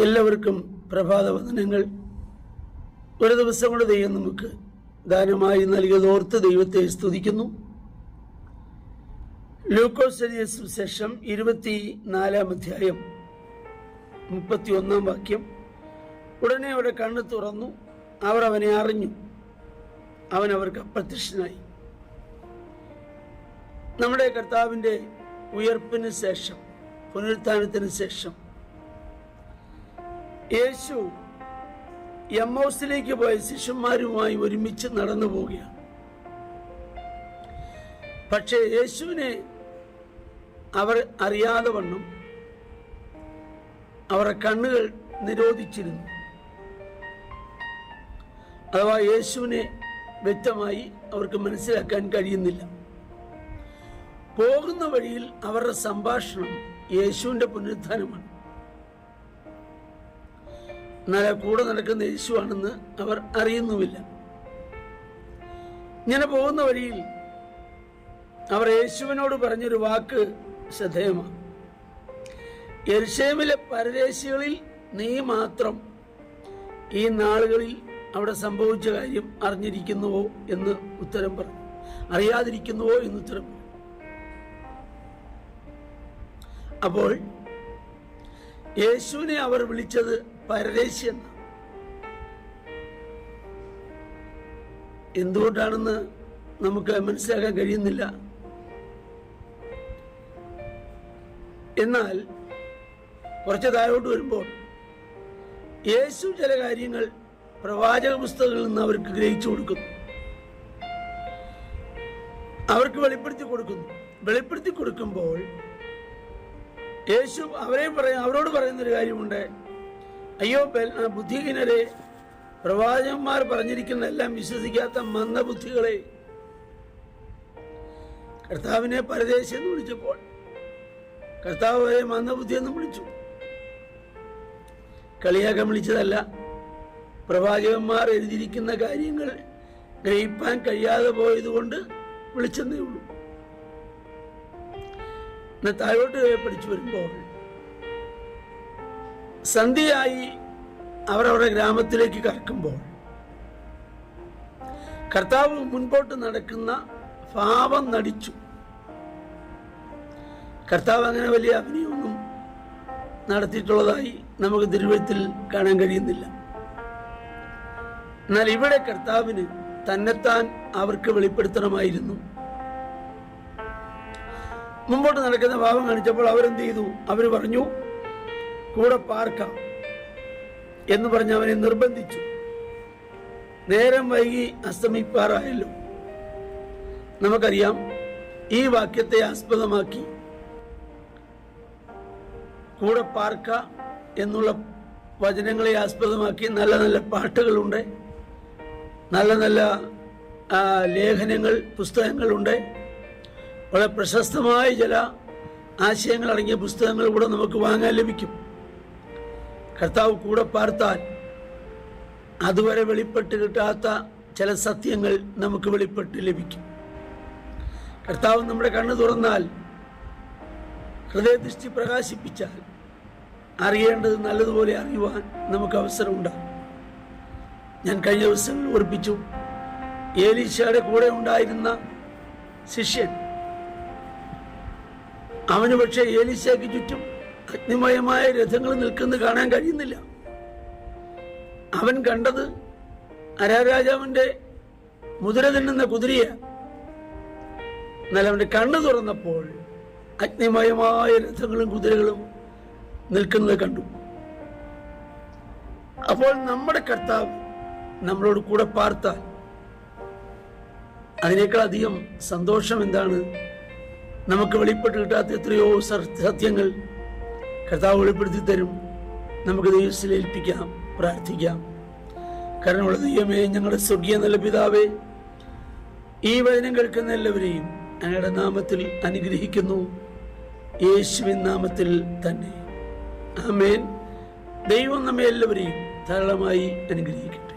എല്ലാവർക്കും പ്രഭാത വന്ദനങ്ങൾ. ഒരു ദിവസം കൊണ്ട് ദൈവം നമുക്ക് ദാനമായി നൽകിയതോർത്ത് ദൈവത്തെ സ്തുതിക്കുന്നു. ലൂക്കോസ് ശേഷം ഇരുപത്തി നാലാം അധ്യായം മുപ്പത്തി ഒന്നാം വാക്യം. ഉടനെ അവരുടെ കണ്ണ് തുറന്നു. അവർ അവനെ അറിഞ്ഞു. അവൻ അവർക്ക് അപ്രത്യക്ഷനായി. നമ്മുടെ കർത്താവിന്റെ ഉയർപ്പിന് ശേഷം പുനരുത്ഥാനത്തിന് ശേഷം യേശു എം ഹൗസിലേക്ക് പോയ ശിഷ്യന്മാരുമായി ഒരുമിച്ച് നടന്നു പോവുകയാണ്. പക്ഷേ യേശുവിനെ അവർ അറിയാതെ വണ്ണം അവരുടെ കണ്ണുകൾ നിരോധിച്ചിരുന്നു. അഥവാ യേശുവിനെ വ്യക്തമായി അവർക്ക് മനസ്സിലാക്കാൻ കഴിയുന്നില്ല. പോകുന്ന വഴിയിൽ അവരുടെ സംഭാഷണം യേശുവിന്റെ പുനരുത്ഥാനമാണ്. എന്നാൽ കൂടെ നടക്കുന്ന യേശുവാണെന്ന് അവർ അറിയുന്നുമില്ല. ഇങ്ങനെ പോകുന്ന വഴിയിൽ അവർ യേശുവിനോട് പറഞ്ഞൊരു വാക്ക് ശ്രദ്ധേയമാണ്. എരിശേമിലെ പരദേശികളിൽ നീ മാത്രം ഈ നാളുകളിൽ അവിടെ സംഭവിച്ച കാര്യം അറിഞ്ഞിരിക്കുന്നുവോ എന്ന് ഉത്തരം പറഞ്ഞു. അറിയാതിരിക്കുന്നുവോ എന്ന് ഉത്തരം അപ്പോൾ യേശുവിനെ അവർ വിളിച്ചത് പരദേശി എന്ന എന്തുകൊണ്ടാണെന്ന് നമുക്ക് മനസ്സിലാക്കാൻ കഴിയുന്നില്ല. എന്നാൽ കുറച്ച് താഴോട്ട് വരുമ്പോൾ യേശു ചില കാര്യങ്ങൾ പ്രവാചക പുസ്തകങ്ങളിൽ നിന്ന് അവർക്ക് ഗ്രഹിച്ചു കൊടുക്കുന്നു. അവർക്ക് വെളിപ്പെടുത്തി കൊടുക്കുന്നു. വെളിപ്പെടുത്തി കൊടുക്കുമ്പോൾ യേശു അവരെ പറയും അവരോട് പറയുന്ന ഒരു കാര്യമുണ്ട്. അയ്യോ ബുദ്ധിഹീനരെ പ്രവാചകന്മാർ പറഞ്ഞിരിക്കുന്ന എല്ലാം വിശ്വസിക്കാത്ത മന്ദബുദ്ധികളെ. കർത്താവിനെ പരദേശി എന്ന് വിളിച്ചപ്പോൾ കർത്താവ് അവരെ മന്ദബുദ്ധി എന്ന് വിളിച്ചു. കളിയാക്കാൻ വിളിച്ചതല്ല. പ്രവാചകന്മാർ എഴുതിയിരിക്കുന്ന കാര്യങ്ങൾ ഗ്രഹിപ്പാൻ കഴിയാതെ പോയതുകൊണ്ട് വിളിച്ചെന്നേ ഉള്ളൂ. എന്നാൽ താഴോട്ട് പഠിച്ചു വരുമ്പോൾ സന്ധ്യയായി അവർ അവരുടെ ഗ്രാമത്തിലേക്ക് കടക്കുമ്പോൾ കർത്താവ് മുൻപോട്ട് നടക്കുന്ന ഭാവം നടിച്ചു. കർത്താവ് അങ്ങനെ വലിയ അഭിനയമൊന്നും നടത്തിയിട്ടുള്ളതായി നമുക്ക് തിരുവഴുത്തിൽ കാണാൻ കഴിയുന്നില്ല. എന്നാൽ ഇവിടെ കർത്താവിന് തന്നെത്താൻ അവർക്ക് വെളിപ്പെടുത്തണമായിരുന്നു. മുമ്പോട്ട് നടക്കുന്ന ഭാവം കാണിച്ചപ്പോൾ അവരെന്ത് ചെയ്തു? അവർ പറഞ്ഞു കൂടെ പാർക്കാം. എന്ന് പറഞ്ഞ് അവനെ നിർബന്ധിച്ചു. നേരം വൈകി അസ്തമിപ്പാറായല്ലോ. നമുക്കറിയാം ഈ വാക്യത്തെ ആസ്പദമാക്കി കൂടെ പാർക്ക എന്നുള്ള വചനങ്ങളെ ആസ്പദമാക്കി നല്ല നല്ല പാട്ടുകളുണ്ട് നല്ല നല്ല ലേഖനങ്ങൾ പുസ്തകങ്ങളുണ്ട്. വളരെ പ്രശസ്തമായ ചില ആശയങ്ങൾ അടങ്ങിയ പുസ്തകങ്ങൾ കൂടെ നമുക്ക് വാങ്ങാൻ ലഭിക്കും. കർത്താവ് കൂടെ പാർത്താൽ അതുവരെ വെളിപ്പെട്ട് കിട്ടാത്ത ചില സത്യങ്ങൾ നമുക്ക് വെളിപ്പെട്ട് ലഭിക്കും. കർത്താവ് നമ്മുടെ കണ്ണ് തുറന്നാൽ ഹൃദയദൃഷ്ടി പ്രകാശിപ്പിച്ചാൽ അറിയേണ്ടത് നല്ലതുപോലെ അറിയുവാൻ നമുക്ക് അവസരമുണ്ടാകും. ഞാൻ കഴിഞ്ഞ ദിവസങ്ങൾ ഓർപ്പിച്ചു ഏലീശയുടെ കൂടെ ഉണ്ടായിരുന്ന ശിഷ്യൻ അവന് പക്ഷേ ഏലിശയ്ക്ക് ചുറ്റും അഗ്നിമയമായ രഥങ്ങൾ നിൽക്കുന്ന കാണാൻ കഴിയുന്നില്ല. അവൻ കണ്ടത് അരാരാജാവിന്റെ മുതിര തിന്നുന്ന കുതിരയ. എന്നാൽ അവന്റെ കണ്ണു തുറന്നപ്പോൾ അഗ്നിമയമായ രഥങ്ങളും കുതിരകളും നിൽക്കുന്നത് കണ്ടു. അപ്പോൾ നമ്മുടെ കർത്താവ് നമ്മളോട് കൂടെ പാർത്താൽ അതിനേക്കാൾ അധികം സന്തോഷം എന്താണ്? നമുക്ക് വെളിപ്പെട്ട് കിട്ടാത്ത എത്രയോ സത്യങ്ങൾ കർത്താവ് വെളിപ്പെടുത്തി തരും. നമുക്ക് ദൈവത്തിൽ ഏൽപ്പിക്കാം പ്രാർത്ഥിക്കാം. കാരണമുള്ള ദൈവമേ ഞങ്ങളുടെ സ്വർഗീയ നല്ല പിതാവേ ഈ വചനം കേൾക്കുന്ന എല്ലാവരെയും അങ്ങയുടെ നാമത്തിൽ അനുഗ്രഹിക്കുന്നു. യേശുവിൻ നാമത്തിൽ തന്നെ. ആമേൻ. ദൈവം നമ്മെ എല്ലാവരെയും ധാരാളമായി അനുഗ്രഹിക്കട്ടെ.